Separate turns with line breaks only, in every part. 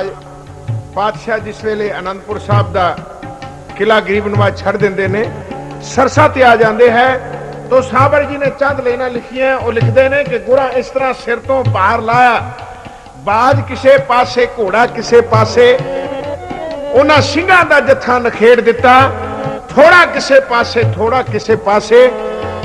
ਅੱਜ ਪਾਤਸ਼ਾਹ ਜਿਸ ਵੇਲੇ ਅਨੰਦਪੁਰ ਸਾਹਿਬ ਦਾ ਕਿਲਾ ਗਰੀਬ ਨਵਾਜ਼ ਛੱਡ ਦਿੰਦੇ ਨੇ, ਸਰਸਾ ਤੇ ਆ ਜਾਂਦੇ ਹੈ, ਤੋ ਸਾਬਰ ਜੀ ਨੇ ਚੰਦ ਲੈਣਾ ਲਿਖੀਆਂ, ਉਹ ਲਿਖਦੇ ਨੇ ਕਿ ਗੁਰਾ ਇਸ ਤਰ੍ਹਾਂ ਸਿਰ ਤੋਂ ਪਾਰ ਲਾਇਆ, ਬਾਜ ਕਿਸੇ ਪਾਸੇ, ਘੋੜਾ ਕਿਸੇ ਪਾਸੇ, ਉਹਨਾਂ ਸਿੰਘਾਂ ਦਾ ਜੱਥਾ ਨਖੇੜ ਦਿੱਤਾ, ਥੋੜਾ ਕਿਸੇ ਪਾਸੇ, ਥੋੜਾ ਕਿਸੇ ਪਾਸੇ,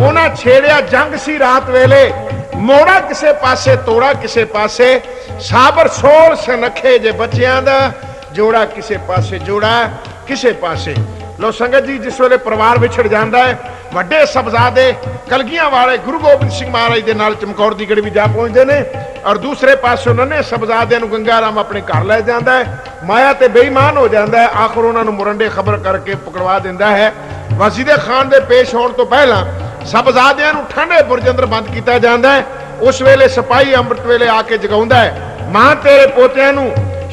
ਉਹਨਾਂ ਛੇੜਿਆ ਜੰਗ ਸੀ ਰਾਤ ਵੇਲੇ। ਮੋੜਾ ਕਿਸੇ ਪਾਸੇ, ਤੋੜਾ ਕਿਸੇ ਪਾਸੇ, ਸਾਬਰ ਸੋਲ ਸਨਖੇ ਜੇ ਬੱਚਿਆਂ ਦਾ, ਜੋੜਾ ਕਿਸੇ ਪਾਸੇ ਜੋੜਾ, ਕਿਸੇ ਪਾਸੇ। ਲੋ ਸੰਗਤ ਜੀ, ਜਿਸ ਵੇਲੇ ਪਰਿਵਾਰ ਵਿਛੜ ਜਾਂਦਾ ਹੈ, ਵੱਡੇ ਸਬਜ਼ਾਦੇ, ਕਲਗੀਆਂ ਵਾਲੇ ਗੁਰੂ ਗੋਬਿੰਦ ਸਿੰਘ ਮਹਾਰਾਜ ਦੇ ਨਾਲ ਚਮਕੌਰ ਦੀ ਗੜੀ ਵੀ ਜਾ ਪਹੁੰਚਦੇ ਨੇ, ਔਰ ਦੂਸਰੇ ਪਾਸੇ ਉਹਨਾਂ ਨੇ ਸਬਜ਼ਾਦਿਆਂ ਨੂੰ ਗੰਗਾ ਰਾਮ ਆਪਣੇ ਘਰ ਲੈ ਜਾਂਦਾ ਹੈ। ਮਾਇਆ ਤੇ ਬੇਈਮਾਨ ਹੋ ਜਾਂਦਾ ਹੈ, ਆਖਰ ਉਹਨਾਂ ਨੂੰ ਮੁਰੰਡੇ ਖਬਰ ਕਰਕੇ ਪਕੜਵਾ ਦਿੰਦਾ ਹੈ। ਵਜ਼ੀਦੇ ਖਾਨ ਦੇ ਪੇਸ਼ ਹੋਣ ਤੋਂ ਪਹਿਲਾਂ ਸਬਜ਼ਾਦਿਆਂ ਨੂੰ ਠੰਡੇ ਬੁਰਜ ਅੰਦਰ ਬੰਦ ਕੀਤਾ ਜਾਂਦਾ ਹੈ। ਉਸ ਵੇਲੇ ਸਿਪਾਹੀ ਅੰਮ੍ਰਿਤ ਵੇਲੇ ਆ ਕੇ ਜਗਾਉਂਦਾ ਹੈ। ਮਾਂ ਤੇਰੇ ਪੋਤਿਆਂ ਨੂੰ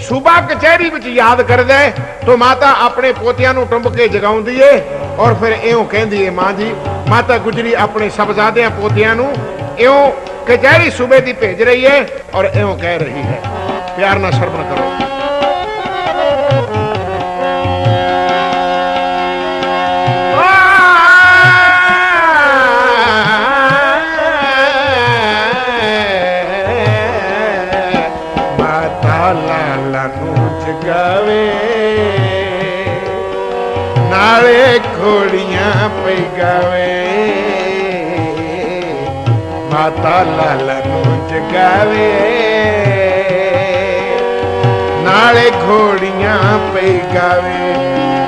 ਸੂਬਾ ਕਚਹਿਰੀ ਵਿੱਚ ਯਾਦ ਕਰਦਾ ਹੈ। ਤੋ ਮਾਤਾ ਆਪਣੇ ਪੋਤਿਆਂ ਨੂੰ ਟੁੰਬ ਕੇ ਜਗਾਉਂਦੀ ਏ ਔਰ ਫਿਰ ਇਉਂ ਕਹਿੰਦੀ ਏ, ਮਾਂ ਜੀ, ਮਾਤਾ ਗੁਜਰੀ ਆਪਣੇ ਸਬਜ਼ਾਦਿਆਂ ਪੋਤਿਆਂ ਨੂੰ ਇਉਂ ਕਚਹਿਰੀ ਸੂਬੇ ਦੀ ਭੇਜ ਰਹੀ ਹੈ ਔਰ ਇਉਂ ਕਹਿ ਰਹੀ ਹੈ। ਪਿਆਰ ਨਾਲ ਸ਼ਰਮਨ ਕਰੋ। ਪਈ ਗਾਵੇ। ਮਾਤਾ ਲਾਲ ਨੂੰ ਜਗਾਵੇ ਨਾਲੇ ਘੋੜੀਆਂ ਪਈ ਗਾਵੇ।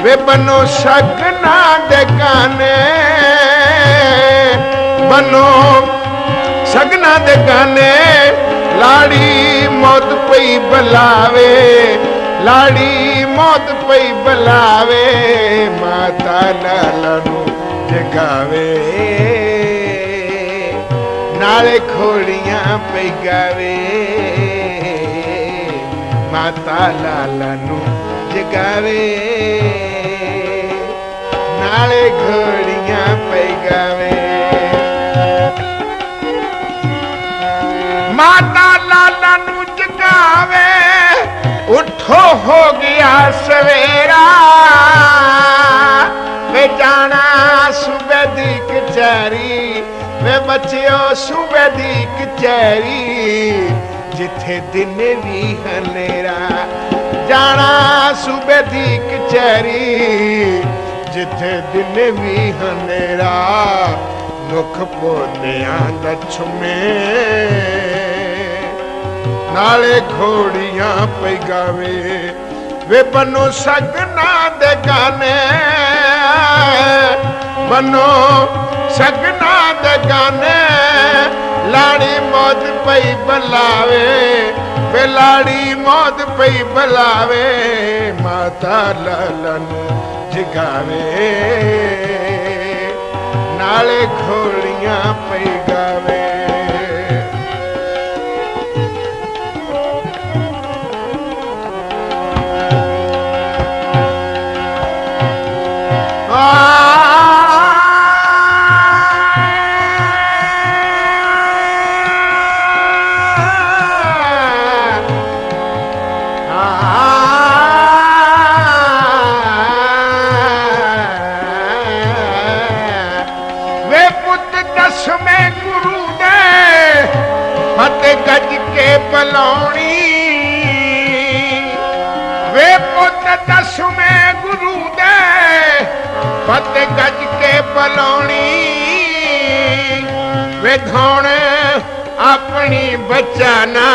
ਵੇ ਬਨੋ ਸ਼ਗਨਾ ਦੇ ਗਾਨੇ। ਬਨੋ ਸਗਨਾ ਦੇ ਗਾਨੇ। ਲਾੜੀ ਮੌਤ ਪਈ ਬਲਾਵੇ। ਲਾੜੀ ਮੌਤ ਪਈ ਬਲਾਵੇ, ਮਾਤਾ ਲਾਲਾ ਨੂੰ ਜਗਾਵੇ। ਨਾਲੇ ਖੋੜੀਆਂ ਪਈ ਗਾਵੇ ਮਾਤਾ ਲਾਲਾ ਨੂੰ ਜਗਾਵੇ। ਨਾਲੇ ਖੋੜੀਆਂ ਪਈ ਗਾਵੇ ਮਾਤਾ ਲਾਲਾ ਨੂੰ ਜਗਾਵੇ, ਉਠੋ ਹੋ ਗਿਆ ਸਵੇਰਾ। ਵੇ ਜਾਣਾ ਸੂਬੇ ਦੀ ਕਚਹਿਰੀ। ਵੇ ਬੱਚਿਓ ਸੂਬੇ ਦੀ ਕਚਹਿਰੀ। ਜਿੱਥੇ ਦਿਨ ਵੀ ਹਨੇਰਾ। ਜਾਣਾ ਸੂਬੇ ਦੀ ਕਚਹਿਰੀ। ਜਿੱਥੇ ਦਿਨ ਵੀ ਹਨੇਰਾ। ਦੁੱਖ ਪੋਤਿਆਂ ਦਾ ਨਾਲੇ ਘੋੜੀਆਂ ਪਈ ਗਾਵੇ। ਵੇ ਬਨੋ ਸਗਨਾ ਦੇ ਗਾਨੇ। ਬਨੋ ਸਗਨਾ ਦੇ ਗਾਨੇ। ਲਾੜੀ ਮੌਤ ਪਈ ਬਲਾਵੇ, ਵੇ ਲਾੜੀ ਮੌਤ ਪਈ ਬਲਾਵੇ। ਮਾਤਾ ਲਾਲਾ ਜਗਾਵੇ, ਨਾਲੇ ਖੋਲੀ ਕੇ ਬਲਾਉਣੀ ਵੇ ਧੌਣ ਆਪਣੀ ਬਚਾਨਾ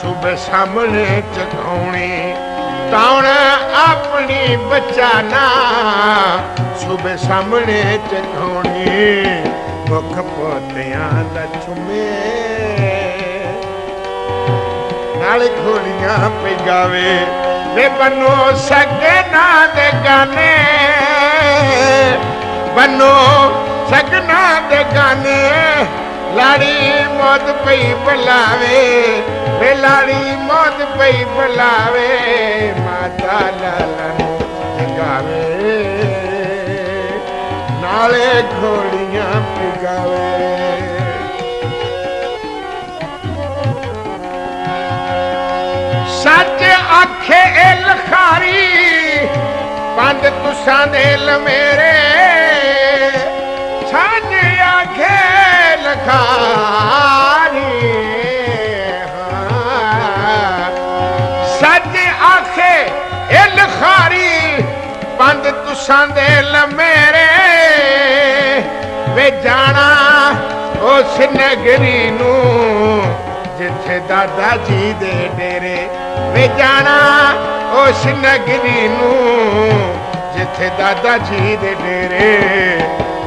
ਸੁਬਹ ਸਾਹਮਣੇ ਚਕਾਉਣੀ। ਤੌਣ ਆਪਣੀ ਬਚਾਨਾ ਸੁਬਹ ਸਾਹਮਣੇ ਚਕਾਉਣੀ। ਮੁਖ ਪੋਤਿਆਂ ਦਾ ਛੁਮੇ ਨਾਲ ਘੋੜੀਆਂ ਪਈ ਗਾਵੇ ਵੇ ਬਨੋ ਸਗਨਾ ਦੇ ਗਾਨੇ। ਬੰਨੋ ਸਗਨਾ ਦੇ ਗਾਨੇ ਲਾੜੀ ਮੌਤ ਪਈ ਬੁਲਾਵੇ, ਵੇ ਲਾੜੀ ਮੌਤ ਪਈ ਬੁਲਾਵੇ, ਮਾਤਾ ਲਾਲਾ ਨੂੰ ਜਗਾਵੇ। ਨਾਲੇ ਘੋੜੀਆਂ ਪਿਗਾਵੇ ਸੱਚ ਆਖੇ ਇਹ ਲਖਾਰੀ ਬੰਦ ਤੁਸਾਂ ਦੇ ਲ ਮੇਰੇ ਲਖਾਰੀ ਹਾਂ। ਸੱਜ ਆਖੇ ਇਹ ਲਖਾਰੀ ਬੰਦ ਤੁਸਾਂ ਦੇ ਲਮੇਰੇ। ਵੇ ਜਾਣਾ ਉਸ ਨਗਰੀ ਨੂੰ, ਜਿੱਥੇ ਦਾਦਾ ਜੀ ਦੇ ਡੇਰੇ। ਵੇ ਜਾਣਾ ਉਸ ਨਗਰੀ ਨੂੰ, ਜਿੱਥੇ ਦਾਦਾ ਜੀ ਦੇ ਡੇਰੇ।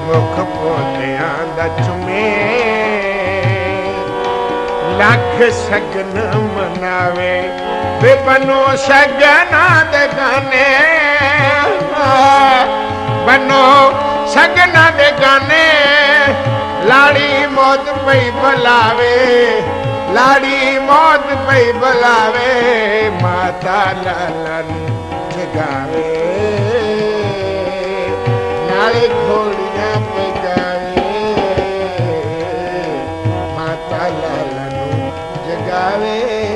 ਮੁਖ ਪੋਤਿਆਂ ਦਾ ਚੁਮੇ। ਲੱਖ ਸਗਨ ਮਨਾਵੇ ਵੇ ਬਨੋ ਸਗਨਾਂ ਦੇ ਗਾਨੇ। ਬਨੋ ਸਗਨਾਂ ਦੇ ਗਾਨੇ, ਲਾੜੀ ਮੌਤ ਪਈ ਬੁਲਾਵੇ, ਲਾੜੀ ਮੌਤ ਪਈ ਬੁਲਾਵੇ, ਮਾਤਾ ਲਾਲਾ ਜਗਾਵੇ। ਨਾਲੇ ਘੋੜੀਆਂ ਪਜਾਵੇ ਨੂੰ ਜਗਾਵੇ